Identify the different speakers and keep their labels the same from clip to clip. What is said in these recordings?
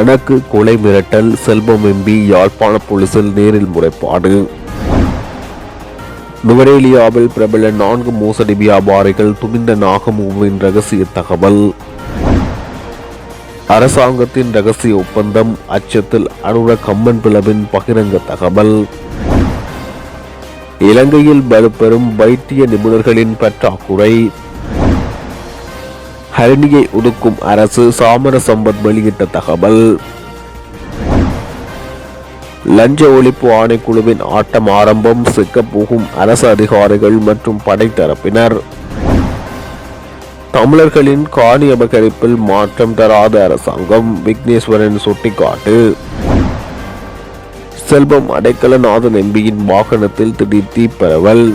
Speaker 1: தனக்கு கொலை மிரட்டல் செல்வம் எம்பி யாழ்ப்பாண போலீசில் நேரில் முறைப்பாடு. நுவரேலியாவில் பிரபல நான்கு மோசடி வியாபாரிகள் துமிந்த நாகமூவின் ரகசிய தகவல். அரசாங்கத்தின் ரகசிய ஒப்பந்தம் அச்சத்தில் அனுர கம்மன் பிளவின் பகிரங்க தகவல். இலங்கையில் வலுப்பெறும் வைத்திய நிபுணர்களின் பற்றாக்குறை. ஹரணியை ஒடுக்கும் அரசு சாமர சம்பத் வெளியிட்ட தகவல். லஞ்ச ஒழிப்பு ஆணைக்குழுவின் ஆட்டம் ஆரம்பம் சிக்கப் போகும் அரசு அதிகாரிகள் மற்றும் படைத்தரப்பினர் தமிழர்களின் காணி அபகரிப்பில் மாற்றம் தராத அரசாங்கம் விக்னேஸ்வரன் சுட்டிக்காட்டு. செல்வம் அடைக்கலநாதன் எம்பியின் வாகனத்தில் திடீர் தீப்பரவல்.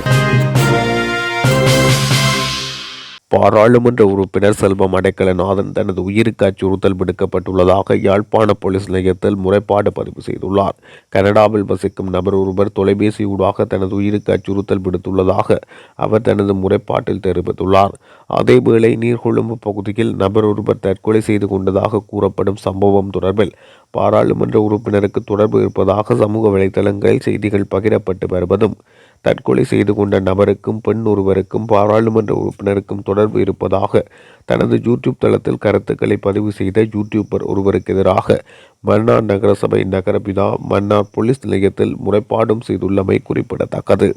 Speaker 1: பாராளுமன்ற உறுப்பினர் செல்வம் அடைக்கலநாதன் தனது உயிருக்கு அச்சுறுத்தல் விடுக்கப்பட்டுள்ளதாக யாழ்ப்பாண போலீஸ் நிலையத்தில் முறைப்பாடு பதிவு செய்துள்ளார். கனடாவில் வசிக்கும் நபர் ஒருவர் தொலைபேசியூடாக தனது உயிருக்கு அச்சுறுத்தல் விடுத்துள்ளதாக அவர் தனது முறைப்பாட்டில் தெரிவித்துள்ளார். அதேவேளை நீர்கொழும்பு பகுதியில் நபர் ஒருவர் தற்கொலை செய்து கொண்டதாக கூறப்படும் சம்பவம் தொடர்பில் பாராளுமன்ற உறுப்பினருக்கு தொடர்பு இருப்பதாக சமூக வலைதளங்களில் செய்திகள் பகிரப்பட்டு வருவதும் தற்கொலை செய்து கொண்ட நபருக்கும் பெண் ஒருவருக்கும் பாராளுமன்ற உறுப்பினருக்கும் தொடர்பு இருப்பதாக தனது யூடியூப் தளத்தில் கருத்துக்களை பதிவு செய்த யூடியூபர் ஒருவருக்கு எதிராக மன்னார் நகரசபை நகரபிதா மன்னார் போலீஸ் நிலையத்தில் முறைப்பாடும் செய்துள்ளமை குறிப்பிடத்தக்கது.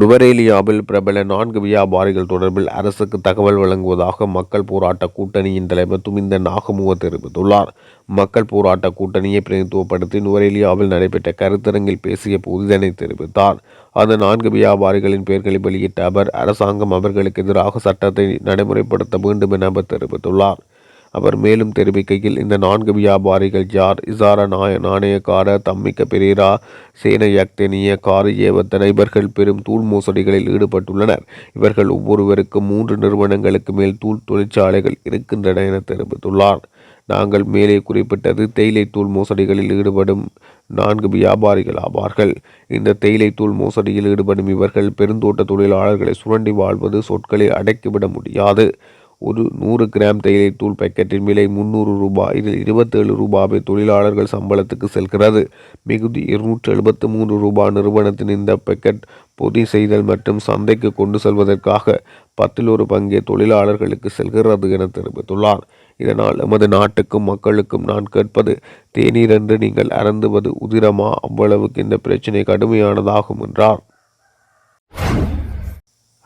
Speaker 1: நுவரேலியாவில் பிரபல நான்கு வியாபாரிகள் தொடர்பில் அரசுக்கு தகவல் வழங்குவதாக மக்கள் போராட்ட கூட்டணியின் தலைவர் துமிந்த நாகமுக தெரிவித்துள்ளார். மக்கள் போராட்ட கூட்டணியை பிரதித்துவப்படுத்தி நுவரேலியாவில் நடைபெற்ற கருத்தரங்கில் பேசிய போது இதனை தெரிவித்தார். அந்த நான்கு வியாபாரிகளின் பெயர்களை வெளியிட்ட அவர் அரசாங்கம் அவர்களுக்கு எதிராக சட்டத்தை நடைமுறைப்படுத்த வேண்டும் என அவர் தெரிவித்துள்ளார். அவர் மேலும் தெரிவிக்கையில் இந்த நான்கு வியாபாரிகள் யார்? இசார நாய நாணயக்கார தம்மிக்க பெரேரா சேனயக்தெனிய கார் ஏவத்தன இவர்கள் பெரும் தூள் மோசடிகளில் ஈடுபட்டுள்ளனர். இவர்கள் ஒவ்வொருவருக்கும் மூன்று நிறுவனங்களுக்கு மேல் தூள் தொழிற்சாலைகள் இருக்கின்றன என தெரிவித்துள்ளார். நாங்கள் மேலே குறிப்பிட்டது தேயிலை தூள் மோசடிகளில் ஈடுபடும் நான்கு வியாபாரிகள் ஆவார்கள். இந்த தேயிலை தூள் மோசடியில் ஈடுபடும் இவர்கள் பெருந்தோட்ட தொழிலாளர்களை சுரண்டி வாழ்வது சொற்களை அடக்கிவிட முடியாது. ஒரு நூறு கிராம் தேயிலை தூள் பேக்கெட்டின் விலை முந்நூறு ரூபாய் இதில் இருபத்தேழு ரூபாவை தொழிலாளர்கள் சம்பளத்துக்கு செல்கிறது. மிகுதி இருநூற்று எழுபத்து மூன்று ரூபாய் நிறுவனத்தின் இந்த பேக்கெட் பொதி செய்தல் மற்றும் சந்தைக்கு கொண்டு செல்வதற்காக பத்தில் ஒரு பங்கே தொழிலாளர்களுக்கு செல்கிறது என தெரிவித்துள்ளார். இதனால் எமது நாட்டுக்கும் மக்களுக்கும் நான் கேட்பது தேநீர் என்று நீங்கள் அறந்துவது உதிரமா? அவ்வளவுக்கு இந்த பிரச்சினை கடுமையானதாகும் என்றார்.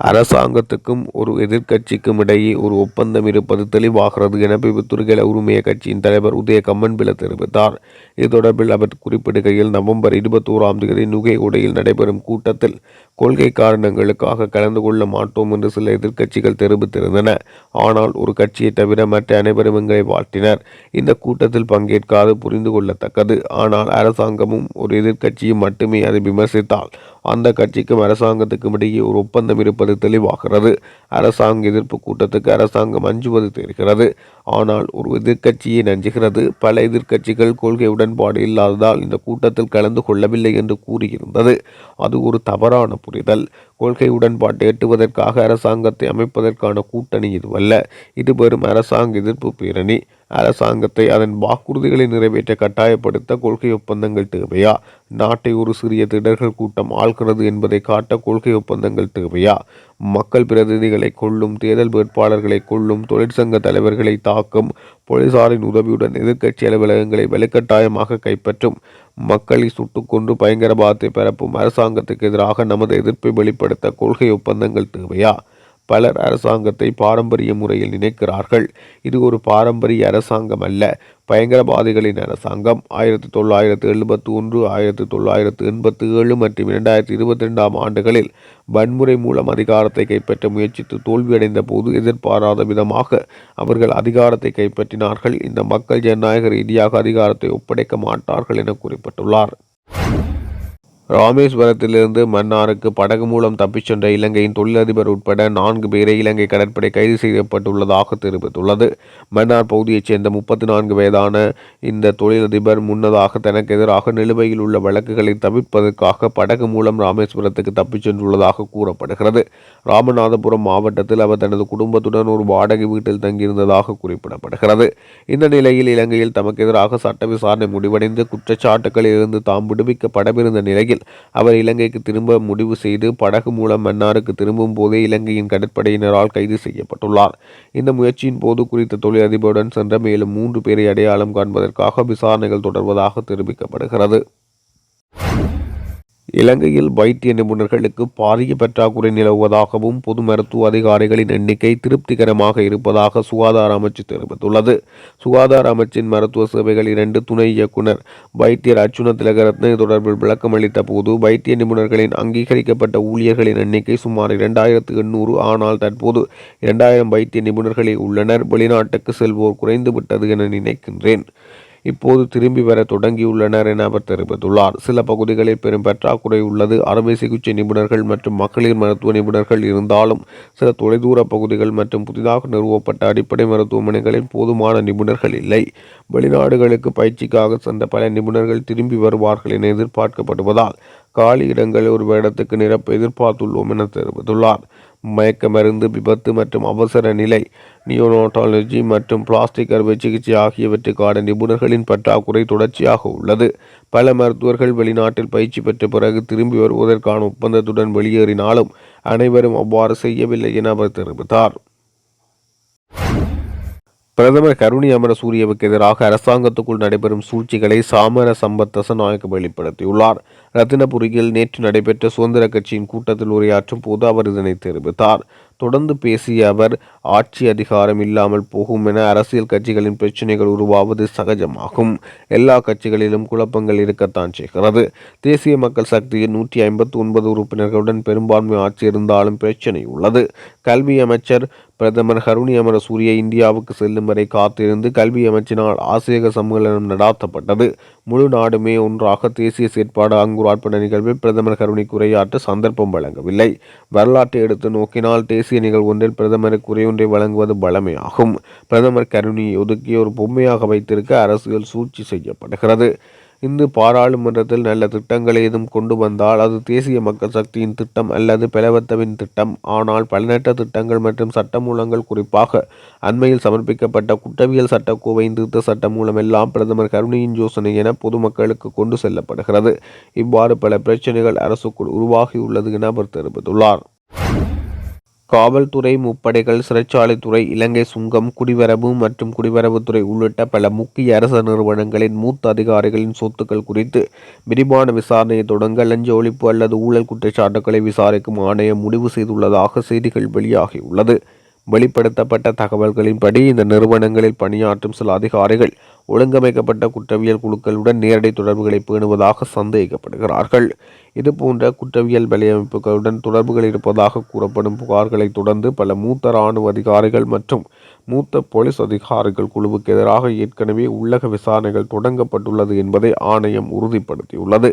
Speaker 1: அரசாங்கத்துக்கும் ஒரு எதிர்க்கட்சிக்கும் இடையே ஒரு ஒப்பந்தம் இருப்பது தெளிவாகிறது என பிபுத்துருகல உரிமைய கட்சியின் தலைவர் உதய கம்மன்பில தெரிவித்தார். இது தொடர்பில் அவர் குறிப்பிடுகையில் நவம்பர் இருபத்தோராம் தேதி நுகைகுடையில் நடைபெறும் கூட்டத்தில் கொள்கை காரணங்களுக்காக கலந்து கொள்ள மாட்டோம் என்று சில எதிர்க்கட்சிகள் தெரிவித்திருந்தன. ஆனால் ஒரு கட்சியை தவிர மற்ற அனைவரும் எங்களை வாழ்த்தினர். இந்த கூட்டத்தில் பங்கேற்காது புரிந்து கொள்ளத்தக்கது. ஆனால் அரசாங்கமும் ஒரு எதிர்க்கட்சியும் மட்டுமே அதை விமர்சித்தால் அந்த கட்சிக்கும் அரசாங்கத்துக்கும் இடையே ஒரு ஒப்பந்தம் இருப்பது தெளிவாகிறது. அரசாங்க எதிர்ப்பு கூட்டத்துக்கு அரசாங்கம் அஞ்சுவது தெரிகிறது. ஆனால் ஒரு எதிர்க்கட்சியை நஞ்சுகிறது. பல எதிர்க்கட்சிகள் கொள்கை உடன்பாடு இல்லாததால் இந்த கூட்டத்தில் கலந்து கொள்ளவில்லை என்று கூறியிருந்தது. அது ஒரு தவறான புரிதல். கொள்கை உடன்பாட்டை எட்டுவதற்காக அரசாங்கத்தை அமைப்பதற்கான கூட்டணி இதுவல்ல. இது வெறும் அரசாங்க எதிர்ப்பு பேரணி. அரசாங்கத்தை அதன் வாக்குறுதிகளை நிறைவேற்ற கட்டாயப்படுத்த கொள்கை ஒப்பந்தங்கள் தேவையா? நாட்டை ஒரு சிறிய திடர்கள் கூட்டம் ஆள்கிறது என்பதை காட்ட கொள்கை ஒப்பந்தங்கள் தேவையா? மக்கள் பிரதிநிதிகளை கொள்ளும் தேர்தல் வேட்பாளர்களை கொள்ளும் தொழிற்சங்க தலைவர்களை தாக்கும் போலீசாரின் உதவியுடன் எதிர்க்கட்சி அலுவலகங்களை வலுக்கட்டாயமாக கைப்பற்றும் மக்களை சுட்டுக்கொண்டு பயங்கரவாதத்தை பரப்பும் அரசாங்கத்துக்கு எதிராக நமது எதிர்ப்பை வெளிப்படுத்த கொள்கை ஒப்பந்தங்கள் தேவையா? பலர் அரசாங்கத்தை பாரம்பரிய முறையில் நினைக்கிறார்கள். இது ஒரு பாரம்பரிய அரசாங்கம் அல்ல. பயங்கரவாதிகளின் அரசாங்கம். ஆயிரத்தி தொள்ளாயிரத்து எழுபத்தி ஒன்று ஆயிரத்தி தொள்ளாயிரத்து எண்பத்தி ஏழு மற்றும் இரண்டாயிரத்தி இருபத்தி ரெண்டாம் ஆண்டுகளில் வன்முறை மூலம் அதிகாரத்தை கைப்பற்ற முயற்சித்து தோல்வியடைந்த போது எதிர்பாராத விதமாக அவர்கள் அதிகாரத்தை கைப்பற்றினார்கள். இந்த மக்கள் ஜனநாயக ரீதியாக அதிகாரத்தை ஒப்படைக்க மாட்டார்கள் என குறிப்பிட்டுள்ளார். ராமேஸ்வரத்திலிருந்து மன்னாருக்கு படகு மூலம் தப்பிச் சென்ற இலங்கையின் தொழிலதிபர் உட்பட நான்கு பேரை இலங்கை கடற்படை கைது செய்யப்பட்டுள்ளதாக தெரிவித்துள்ளது. மன்னார் பகுதியைச் சேர்ந்த முப்பத்தி நான்கு வயதான இந்த தொழிலதிபர் முன்னதாக தனக்கு எதிராக நிலுவையில் உள்ள வழக்குகளை தவிர்ப்பதற்காக படகு மூலம் ராமேஸ்வரத்துக்கு தப்பிச் சென்றுள்ளதாக கூறப்படுகிறது. ராமநாதபுரம் மாவட்டத்தில் அவர் தனது குடும்பத்துடன் ஒரு வாடகை வீட்டில் தங்கியிருந்ததாக குறிப்பிடப்படுகிறது. இந்த நிலையில் இலங்கையில் தமக்கு எதிராக சட்ட விசாரணை முடிவடைந்து குற்றச்சாட்டுகளில் இருந்து தாம் விடுவிக்கப்படவிருந்த நிலையில் அவர் இலங்கைக்கு திரும்ப முடிவு செய்து படகு மூலம் மன்னாருக்கு திரும்பும் போதே இலங்கையின் கடற்படையினரால் கைது செய்யப்பட்டுள்ளார். இந்த முயற்சியின் போது குறித்த தொழிலதிபருடன் சென்ற மேலும் மூன்று பேரை அடையாளம் காண்பதற்காக விசாரணைகள் தொடர்வதாக தெரிவிக்கப்படுகிறது. இலங்கையில் வைத்திய நிபுணர்களுக்கு பாரிய பற்றாக்குறை நிலவுவதாகவும் பொது மருத்துவ அதிகாரிகளின் எண்ணிக்கை திருப்திகரமாக இருப்பதாக சுகாதார அமைச்சு தெரிவித்துள்ளது. சுகாதார அமைச்சின் மருத்துவ சேவைகள் இரண்டு துணை இயக்குனர் வைத்தியர் அர்ச்சுன திலகரத்ன தொடர்பில் விளக்கம் அளித்த போது வைத்திய நிபுணர்களின் அங்கீகரிக்கப்பட்ட ஊழியர்களின் எண்ணிக்கை சுமார் இரண்டாயிரத்து எண்ணூறு ஆனால் தற்போது இரண்டாயிரம் வைத்திய நிபுணர்களே உள்ளனர். வெளிநாட்டுக்கு செல்வோர் குறைந்துவிட்டது என நினைக்கின்றேன். இப்போது திரும்பி வர தொடங்கியுள்ளனர் என அவர் தெரிவித்துள்ளார். சில பகுதிகளில் பெரும் பற்றாக்குறை உள்ளது. அறுவை சிகிச்சை நிபுணர்கள் மற்றும் மகளிர் மருத்துவ நிபுணர்கள் இருந்தாலும் சில தொலைதூர பகுதிகள் மற்றும் புதிதாக நிறுவப்பட்ட அடிப்படை மருத்துவமனைகளில் போதுமான நிபுணர்கள் இல்லை. வெளிநாடுகளுக்கு பயிற்சிக்காக சென்ற பல நிபுணர்கள் திரும்பி வருவார்கள் என எதிர்பார்க்கப்படுவதால் காலி இடங்களை ஒரு வேடத்துக்கு நிரப்ப எதிர்பார்த்துள்ளோம் என தெரிவித்துள்ளார். மயக்க மருந்து விபத்து மற்றும் அவசர நிலை நியோனோட்டாலஜி மற்றும் பிளாஸ்டிக் அறுவை சிகிச்சை ஆகியவற்றுக்கான நிபுணர்களின் பற்றாக்குறை தொடர்ச்சியாக உள்ளது. பல மருத்துவர்கள் வெளிநாட்டில் பயிற்சி பெற்ற பிறகு திரும்பி வருவதற்கான ஒப்பந்தத்துடன் வெளியேறினாலும் அனைவரும் அவ்வாறு செய்யவில்லை என அவர் தெரிவித்தார். பிரதமர் கருணி அமரசூரியவுக்கு எதிராக அரசாங்கத்துக்குள் நடைபெறும் சூழ்ச்சிகளை சாமர சம்பத் தசநாயக்க வெளிப்படுத்தியுள்ளார். ரத்தினபுரியில் நேற்று நடைபெற்ற சுதந்திர கட்சியின் கூட்டத்தில் உரையாற்றும் போது அவர் இதனை தெரிவித்தார். தொடர்ந்து பேசிய அவர் ஆட்சி அதிகாரம் இல்லாமல் போகும் என அரசியல் கட்சிகளின் பிரச்சனைகள் உருவாவது சகஜமாகும். எல்லா கட்சிகளிலும் குழப்பங்கள் இருக்கத்தான் செய்கிறது. தேசிய மக்கள் சக்தியின் நூற்றி ஐம்பத்தி ஒன்பது உறுப்பினர்களுடன் பெரும்பான்மை ஆட்சி இருந்தாலும் பிரச்சனை உள்ளது. கல்வி அமைச்சர் பிரதமர் ஹருணி அமரசூரிய இந்தியாவுக்கு செல்லும் வரை காத்திருந்து கல்வி அமைச்சினால் ஆசிரியர் சம்மேளனம் நடாத்தப்பட்டது. முழு நாடுமே ஒன்றாக தேசிய செயற்பாடு அங்குரார்ப்பண நிகழ்வில் பிரதமர் கருணிக்கு உரையாற்ற சந்தர்ப்பம் வழங்கவில்லை. வரலாற்றை எடுத்து நோக்கினால் தேசிய நிகழ்வு ஒன்றில் பிரதமருக்கு உரையொன்றை வழங்குவது பலமையாகும் பிரதமர் கருணியை ஒதுக்கி ஒரு பொம்மையாக வைத்திருக்க அரசியல் சூழ்ச்சி செய்யப்படுகிறது. இந்து பாராளுமன்றத்தில் நல்ல திட்டங்களை ஏதும் கொண்டு வந்தால் அது தேசிய மக்கள் சக்தியின் திட்டம் அல்லது பெலவத்தவின் திட்டம். ஆனால் பலனற்ற திட்டங்கள் மற்றும் சட்டமூலங்கள் குறிப்பாக அண்மையில் சமர்ப்பிக்கப்பட்ட குற்றவியல் சட்டக்கோவை திருத்த சட்டம் மூலம் எல்லாம் பிரதமர் கருணையின் யோசனை என பொதுமக்களுக்கு கொண்டு செல்லப்படுகிறது. இவ்வாறு பல பிரச்சனைகள் அரசுக்குள் உருவாகியுள்ளது என அவர் தெரிவித்துள்ளார். காவல்துறை முப்படைகள் சிறைச்சாலைத்துறை இலங்கை சுங்கம் குடிவரவு மற்றும் குடிவரவுத்துறை உள்ளிட்ட பல முக்கிய அரச நிறுவனங்களின் மூத்த அதிகாரிகளின் சொத்துக்கள் குறித்து விரிவான விசாரணையை தொடங்க லஞ்ச ஒழிப்பு அல்லது ஊழல் குற்றச்சாட்டுகளை விசாரிக்கும் ஆணையம் முடிவு செய்துள்ளதாக செய்திகள் வெளியாகியுள்ளது. வெளிப்படுத்தப்பட்ட தகவல்களின்படி இந்த நிறுவனங்களில் பணியாற்றும் சில அதிகாரிகள் ஒழுங்கமைக்கப்பட்ட குற்றவியல் குழுக்களுடன் நேரடி தொடர்புகளை பேணுவதாக சந்தேகிக்கப்படுகிறார்கள். இதுபோன்ற குற்றவியல் வலையமைப்புகளுடன் தொடர்புகள் இருப்பதாக கூறப்படும் புகார்களை தொடர்ந்து பல மூத்த இராணுவ அதிகாரிகள் மற்றும் மூத்த போலீஸ் அதிகாரிகள் குழுவுக்கு எதிராக ஏற்கனவே உள்ளக விசாரணைகள் தொடங்கப்பட்டுள்ளது என்பதை ஆணையம் உறுதிப்படுத்தியுள்ளது.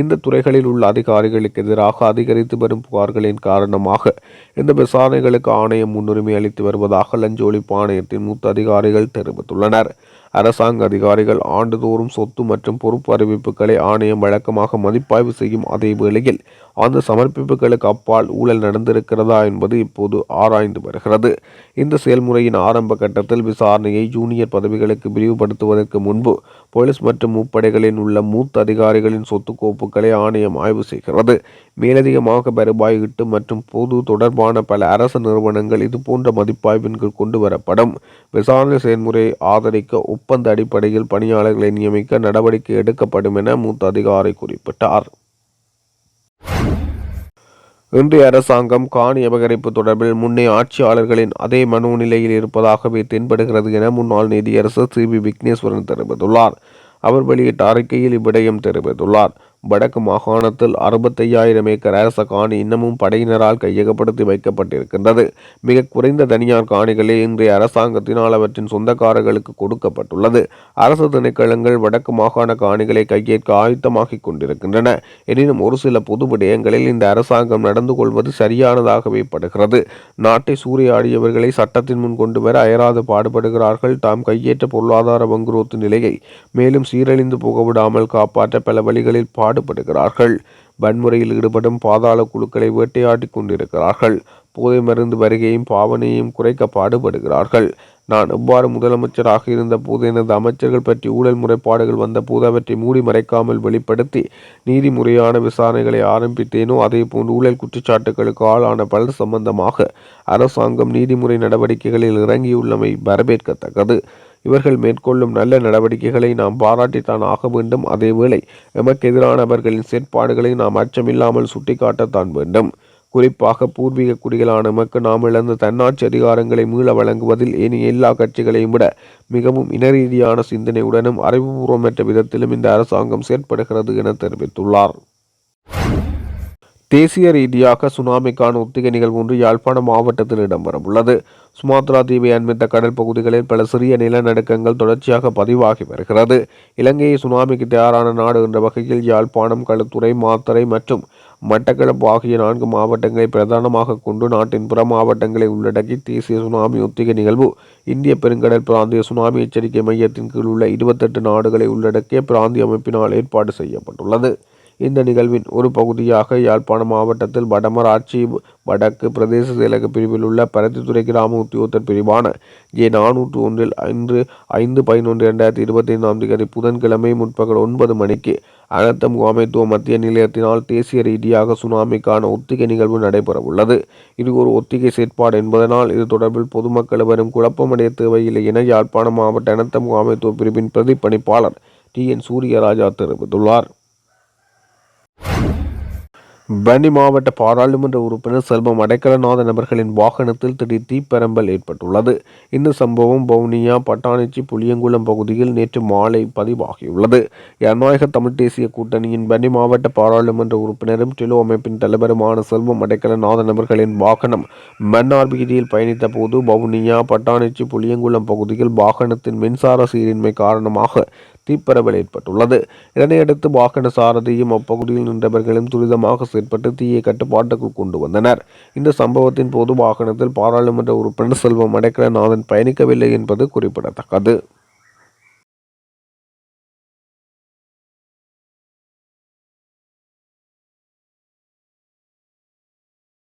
Speaker 1: இந்த துறைகளில் உள்ள அதிகாரிகளுக்கு எதிராக அதிகரித்து வரும் புகார்களின் காரணமாக இந்த விசாரணைகளுக்கு ஆணையம் முன்னுரிமை அளித்து வருவதாக லஞ்ச ஒழிப்பு ஆணையத்தின் மூத்த அதிகாரிகள் தெரிவித்துள்ளனர். அரசாங்க அதிகாரிகள் ஆண்டுதோறும் சொத்து மற்றும் பொறுப்பு அறிவிப்புகளை ஆணையம் வழக்கமாக மதிப்பாய்வு செய்யும் அதே வேளையில் அந்த சமர்ப்பிப்புகளுக்கு அப்பால் ஊழல் நடந்திருக்கிறதா என்பது இப்போது ஆராய்ந்து வருகிறது. இந்த செயல்முறையின் ஆரம்ப கட்டத்தில் விசாரணையை ஜூனியர் பதவிகளுக்கு விரிவுபடுத்துவதற்கு முன்பு போலீஸ் மற்றும் முப்படைகளில் உள்ள மூத்த அதிகாரிகளின் சொத்துக்கோப்புகளை ஆணையம் ஆய்வு செய்கிறது. மேலதிகமாக வருவாய் ஈட்டு மற்றும் பொது தொடர்பான பல அரசு நிறுவனங்கள் இதுபோன்ற மதிப்பாய்வின் கீழ் கொண்டு வரப்படும் விசாரணை செயல்முறையை ஆதரிக்க ஒப்பந்த அடிப்படையில் பணியாளர்களை நியமிக்க நடவடிக்கை எடுக்கப்படும் என மூத்த அதிகாரி குறிப்பிட்டார். இன்றைய அரசாங்கம் காணி அபகரிப்பு தொடர்பில் முன்னே ஆட்சியாளர்களின் அதே மனோநிலையில் இருப்பதாகவே தென்படுகிறது என முன்னாள் நீதியரசர் சி வி விக்னேஸ்வரன் தெரிவித்துள்ளார். அவர் வெளியிட்ட அறிக்கையில் இவ்விடயம் தெரிவித்துள்ளார். வடக்கு மாகாணத்தில் அறுபத்தையாயிரம் ஏக்கர் அரச காணி இன்னமும் படையினரால் கையகப்படுத்தி வைக்கப்பட்டிருக்கின்றது. மிக குறைந்த தனியார் காணிகளே இன்றைய அரசாங்கத்தினால் அவற்றின் சொந்தக்காரர்களுக்கு கொடுக்கப்பட்டுள்ளது. அரசு திணைக்களங்கள் வடக்கு மாகாண காணிகளை கையேற்க ஆயத்தமாகிக் கொண்டிருக்கின்றன. எனினும் ஒரு சில பொது விடயங்களில் இந்த அரசாங்கம் நடந்து கொள்வது சரியானதாகவே படுகிறது. நாட்டை சூறையாடியவர்களை சட்டத்தின் முன் கொண்டு வர அயராது பாடுபடுகிறார்கள். தாம் கையேற்ற பொருளாதார வங்குரோத்து நிலையை மேலும் சீரழிந்து போகவிடாமல் காப்பாற்ற பல வழிகளில் பா பாடுபடுகிறார்கள். வன்முறையில் ஈடுபடும் பாதாள குழுக்களை வேட்டையாடி கொண்டிருக்கிறார்கள். போதை மருந்து வருகையும் பாவனையும் குறைக்க பாடுபடுகிறார்கள். நான் எவ்வாறு முதலமைச்சராக இருந்த போது எனது அமைச்சர்கள் பற்றி ஊழல் முறைப்பாடுகள் வந்த போது அவற்றை மூடி மறைக்காமல் வெளிப்படுத்தி நீதிமுறையான விசாரணைகளை ஆரம்பித்தேனோ அதே போன்று ஊழல் குற்றச்சாட்டுகளுக்கு ஆளான பலர் சம்பந்தமாக அரசாங்கம் நீதிமுறை நடவடிக்கைகளில் இறங்கியுள்ளமை வரவேற்கத்தக்கது. இவர்கள் மேற்கொள்ளும் நல்ல நடவடிக்கைகளை நாம் பாராட்டித்தான் ஆக வேண்டும். அதேவேளை எமக்கு எதிரானவர்களின் செயற்பாடுகளை நாம் அச்சமில்லாமல் சுட்டிக்காட்டத்தான் வேண்டும். குறிப்பாக பூர்வீக குடிகளான எமக்கு நாம் இழந்த தன்னாட்சி அதிகாரங்களை மீள வழங்குவதில் ஏனைய எல்லா கட்சிகளையும் விட மிகவும் இனரீதியான சிந்தனையுடனும் அறிவுபூர்வமற்ற விதத்திலும் இந்த அரசாங்கம் செயற்படுகிறது என தெரிவித்துள்ளார். தேசிய ரீதியாக சுனாமிக்கான ஒத்திகை நிகழ்வு ஒன்று யாழ்ப்பாணம் மாவட்டத்தில் இடம்பெறவுள்ளது சுமாத்ரா தீவை அண்மித்த கடல் பகுதிகளில் பல சிறிய நிலநடுக்கங்கள் தொடர்ச்சியாக பதிவாகி வருகிறது. இலங்கையை சுனாமிக்கு தயாரான நாடு என்ற வகையில் யாழ்ப்பாணம் களுத்துறை மாத்தறை மற்றும் மட்டக்களப்பு ஆகிய நான்கு மாவட்டங்களை பிரதானமாக கொண்டு நாட்டின் புற மாவட்டங்களை உள்ளடக்கி தேசிய சுனாமி ஒத்திகை நிகழ்வு இந்திய பெருங்கடல் பிராந்திய சுனாமி எச்சரிக்கை மையத்தின் கீழ் உள்ள இருபத்தெட்டு நாடுகளை உள்ளடக்கிய பிராந்திய அமைப்பினால் ஏற்பாடு செய்யப்பட்டுள்ளது. இந்த நிகழ்வின் ஒரு பகுதியாக யாழ்ப்பாணம் மாவட்டத்தில் வடமராட்சி வடக்கு பிரதேச செயலக பிரிவில் உள்ள பருத்தித்துறை கிராம உத்தியோகத்தர் பிரிவான ஜே நானூற்று ஒன்றில் இன்று ஐந்து பதினொன்று இரண்டாயிரத்தி இருபத்தி ஐந்தாம் தேதி புதன்கிழமை முற்பகல் ஒன்பது மணிக்கு அனர்த்த முகாமைத்துவ மத்திய நிலையத்தினால் தேசிய ரீதியாக சுனாமிக்கான ஒத்திகை நிகழ்வு நடைபெறவுள்ளது. இது ஒரு ஒத்திகை செயற்பாடு என்பதனால் இது தொடர்பில் பொதுமக்கள் வரும் குழப்பமடைய தேவையில்லை என யாழ்ப்பாணம் மாவட்ட அனர்த்த முகாமைத்துவ பிரிவின் பிரதிப்பணிப்பாளர் டி என் சூரியராஜா தெரிவித்துள்ளார். வன்னி மாவட்ட பாராளுமன்ற உறுப்பினர் செல்வம் அடைக்கலநாதன் நபர்களின் வாகனத்தில் திடீர் தீப்பரம்பல் ஏற்பட்டுள்ளது. இந்த சம்பவம் வவுனியா பட்டாணிச்சி புளியங்குளம் பகுதியில் நேற்று மாலை பதிவாகியுள்ளது. ஜனநாயக தமிழ் தேசிய கூட்டணியின் வன்னி மாவட்ட பாராளுமன்ற உறுப்பினரும் டிலோ அமைப்பின் தலைவருமான செல்வம் அடைக்கலநாதன் நபர்களின் வாகனம் மன்னார் வீதியில் பயணித்த போது வவுனியா பட்டாணிச்சி புளியங்குளம் பகுதியில் வாகனத்தின் மின்சார சீரின்மை காரணமாக தீப்பரவல் ஏற்பட்டுள்ளது. இதனையடுத்து வாகன சாரதியும் அப்பகுதியில் நின்றவர்களும் துரிதமாக செயற்பட்டு தீயை கட்டுப்பாட்டுக்குள் கொண்டு வந்தனர். இந்த சம்பவத்தின் போது வாகனத்தில் பாராளுமன்ற உறுப்பினர் செல்வம் அடைக்கலநாதன் பயணிக்கவில்லை என்பது குறிப்பிடத்தக்கது.